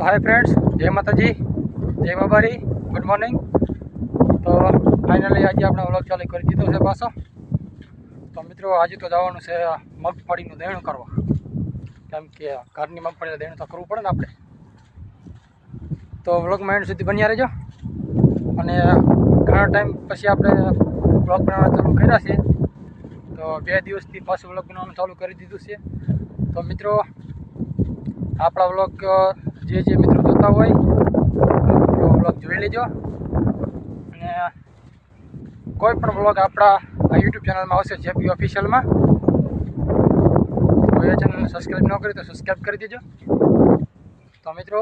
તો hi friends જય માતાજી, જય બાબારી ગુડ મોર્નિંગ તો ફાઇનલી આજે આપણે વ્લોગ ચાલુ કરી દીધો છે પાછો. તો મિત્રો, આજે તો જવાનું છે મગફળીનું દેણું કરવા. કેમ કે ઘરની મગફળીનું દેણું તો કરવું પડે ને આપણે. તો વ્લોગમાં એન્ડ સુધી બન્યા રહેજો. અને ઘણા ટાઈમ પછી આપણે વ્લોગ બનાવવાનું ચાલુ કર્યા છે. તો બે દિવસથી પાછું વ્લોગ બનાવવાનું ચાલુ કરી દીધું છે. તો મિત્રો આપણા વ્લોગ જે જે મિત્રો જોતા હોય મિત્રો વ્લોગ જોઈ લેજો. અને કોઈ પણ વ્લોગ આપણા યુટ્યુબ ચેનલમાં આવશે જેપી ઓફિશિયલમાં કોઈ એ ચેનલને સબસ્ક્રાઈબ ન કરી તો સબસ્ક્રાઈબ કરી દેજો. તો મિત્રો,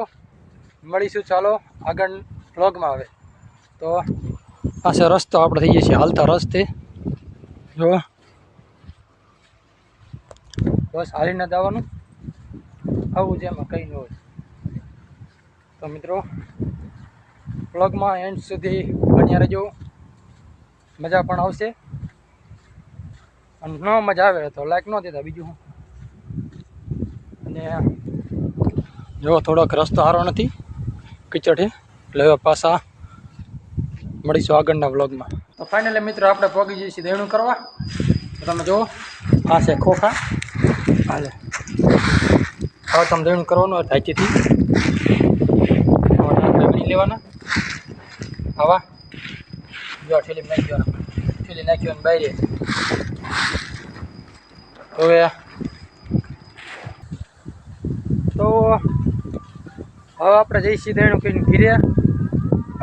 મળીશું ચાલો આગળ વ્લોગમાં આવે તો પાસે રસ્તો આપણે થઈ જઈએ છીએ હાલતા રસ્તે. જો. બસ હાલીને જવાનું. આવું છે એમાં કંઈ ન હોય. તો મિત્રો વ્લોગમાં એન્ડ સુધી બન્યા રહેજો. મજા પણ આવશે. અને ન મજા આવે તો લાઈક ન દેતા બીજું અને જો થોડોક રસ્તો સારો નથી, કિચડ એટલે હવે પાછા મળીશું આગળના વ્લોગમાં તો ફાઇનલી મિત્રો, આપણે પગી જઈશું દેણું કરવા. તમે જુઓ, આ છે ખોખા. હાલે. હવે તમે દેણું કરવાનું ગણી લેવાના. હવા જો ઠેલી નાખી દેવાના. ઠેલી નાખી દેવાની બહાર હવે તો હવે આપણે જઈશી દેણું કરીને ઘીરે.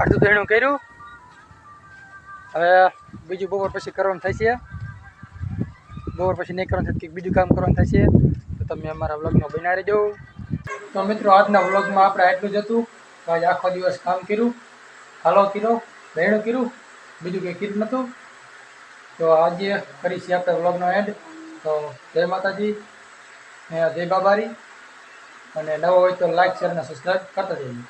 અડધું દેણું કર્યું. હવે બીજું બપોર પછી કરવાનું થશે. બપોર પછી નહીં કરવાનું થશે બીજું કામ કરવાનું થશે. તો તમે અમારા વ્લોગમાં બનાવી રહેજો તો મિત્રો, આજના વ્લોગમાં આપણે આટલું જ હતું. આજે આખો દિવસ કામ કર્યું, હાલો કર્યો, રહેણું કર્યું, બીજું કંઈ કીધું નહોતું. તો આજે કરીશું આપણે વ્લોગનો એન્ડ. તો જય માતાજી જય બાબારી. અને નવો હોય તો લાઈક, શેર અને સબસ્ક્રાઈબ કરતા જઈએ.